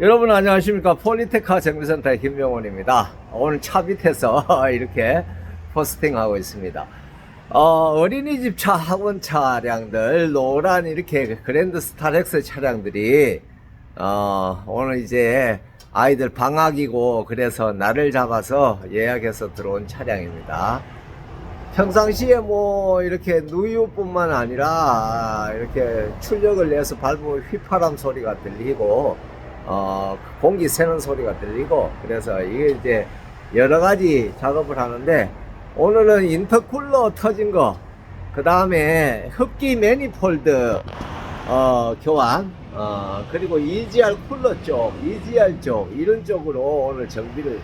여러분 안녕하십니까? 폴리테카 정비센터의 김명원입니다. 오늘 차 밑에서 이렇게 포스팅하고 있습니다. 어, 어린이집 차 학원 차량들 노란 이렇게 그랜드 스타렉스 차량들이 어, 오늘 이제 아이들 방학이고 그래서 날을 잡아서 예약해서 들어온 차량입니다. 평상시에 뭐 이렇게 누유뿐만 아니라 이렇게 출력을 내서 밟으면 휘파람 소리가 들리고 어 공기 새는 소리가 들리고 그래서 이게 이제 여러 가지 작업을 하는데 오늘은 인터쿨러 터진 거 그 다음에 흡기 매니폴드 어, 교환 어, 그리고 EGR 쿨러 쪽 EGR 쪽 이런 쪽으로 오늘 정비를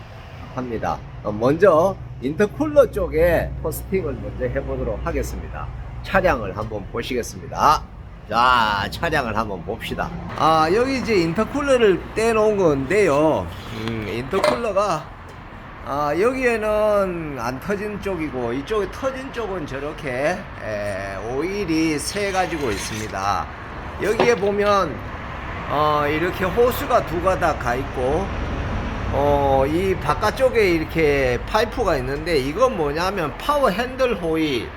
합니다. 어, 먼저 인터쿨러 쪽에 포스팅을 먼저 해보도록 하겠습니다. 차량을 한번 보시겠습니다 자 차량을 한번 봅시다. 아 여기 이제 인터쿨러를 떼놓은 건데요. 음, 인터쿨러가 아, 여기에는 안 터진 쪽이고 이쪽에 터진 쪽은 저렇게 에, 오일이 새 가지고 있습니다. 여기에 보면 어, 이렇게 호수가 두 가닥 가 있고 어, 이 바깥쪽에 이렇게 파이프가 있는데 이건 뭐냐면 파워 핸들 호일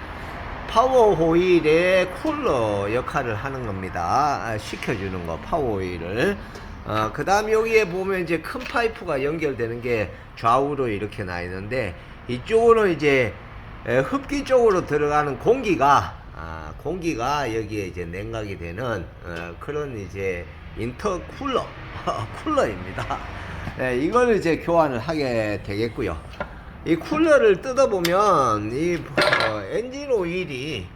파워 호일의 쿨러 역할을 하는 겁니다. 아, 식혀주는 거 파워 호일을. 어, 그 다음 여기에 보면 이제 큰 파이프가 연결되는 게 좌우로 이렇게 나 있는데 이쪽으로 이제 에, 흡기 쪽으로 들어가는 공기가 아, 공기가 여기에 이제 냉각이 되는 어, 그런 이제 인터쿨러 쿨러입니다. 네, 이걸 이제 교환을 하게 되겠고요. 이 쿨러를 뜯어보면 이 어, 엔진 오일이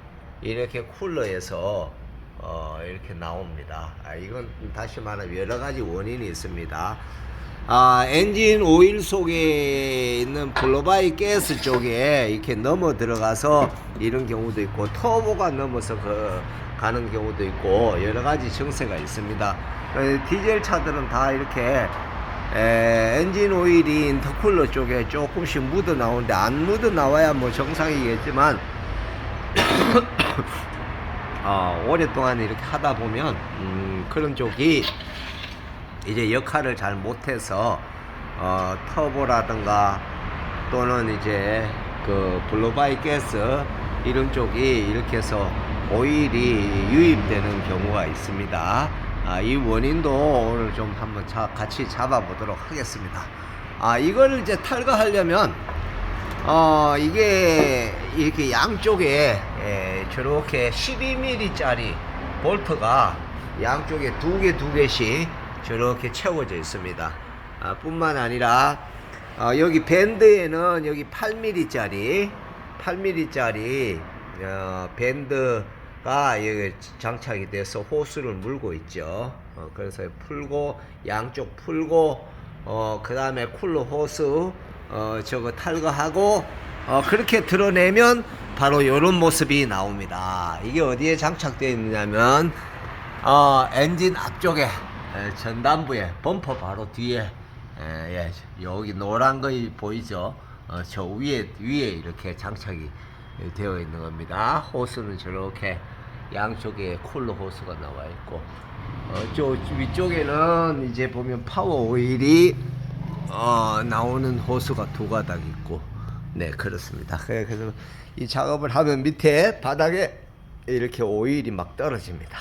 이렇게 쿨러에서 어, 이렇게 나옵니다. 아, 이건 다시 말하면 여러 가지 원인이 있습니다. 아, 엔진 오일 속에 있는 블로바이 가스 쪽에 이렇게 넘어 들어가서 이런 경우도 있고 터보가 넘어서 그 가는 경우도 있고 여러 가지 증세가 있습니다. 어, 디젤 차들은 다 이렇게 에, 엔진 오일이 인터쿨러 쪽에 조금씩 묻어 나오는데 안 묻어 나와야 뭐 정상이겠지만 어, 오랫동안 이렇게 하다 보면 음, 그런 쪽이 이제 역할을 잘 못해서 어, 터보라든가 또는 이제 그 블로바이 가스 이런 쪽이 이렇게 해서 오일이 유입되는 경우가 있습니다. 아, 이 원인도 오늘 좀 한번 자, 같이 잡아보도록 하겠습니다. 아, 이걸 이제 탈거하려면 어, 이게 이렇게 양쪽에 에, 저렇게 12mm짜리 볼트가 양쪽에 두 개 두 개씩 저렇게 채워져 있습니다. 아, 뿐만 아니라 어, 여기 밴드에는 여기 8mm짜리 8mm짜리 어, 밴드 가 여기 장착이 돼서 호스를 물고 있죠. 어, 그래서 풀고 양쪽 풀고 어, 그 다음에 쿨러 호스 어, 저거 탈거하고 어, 그렇게 드러내면 바로 이런 모습이 나옵니다. 이게 어디에 장착되어 있느냐면 어, 엔진 앞쪽에 에, 전단부에 범퍼 바로 뒤에 에, 예, 여기 노란 거 보이죠? 어, 저 위에 위에 이렇게 장착이 되어 있는 겁니다. 호스는 저렇게 양쪽에 쿨러 호스가 나와 있고 어, 저 위쪽에는 이제 보면 파워 오일이 어, 나오는 호수가 두 가닥 있고 네 그렇습니다. 그래- 그래서 이 작업을 하면 밑에 바닥에 이렇게 오일이 막 떨어집니다.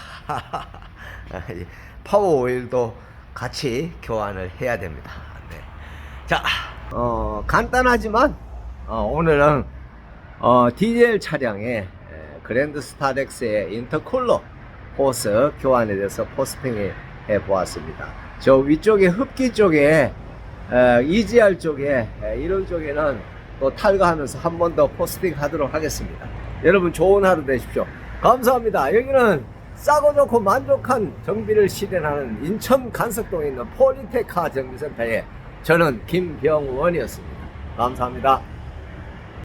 이 파워 오일도 같이 교환을 해야 됩니다. 네. 자, 어, 간단하지만 어, 오늘은 어, 디젤 차량의 에, 그랜드 스타렉스의 인터쿨러 호스 교환에 대해서 포스팅해 보았습니다. 저 위쪽에 흡기 쪽에 에, EGR 쪽에 에, 이런 쪽에는 또 탈거하면서 한 번 더 포스팅 하도록 하겠습니다. 여러분 좋은 하루 되십시오. 감사합니다. 여기는 싸고 좋고 만족한 정비를 실현하는 인천 간석동에 있는 폴리테카 정비센터의 저는 김병원이었습니다. 감사합니다.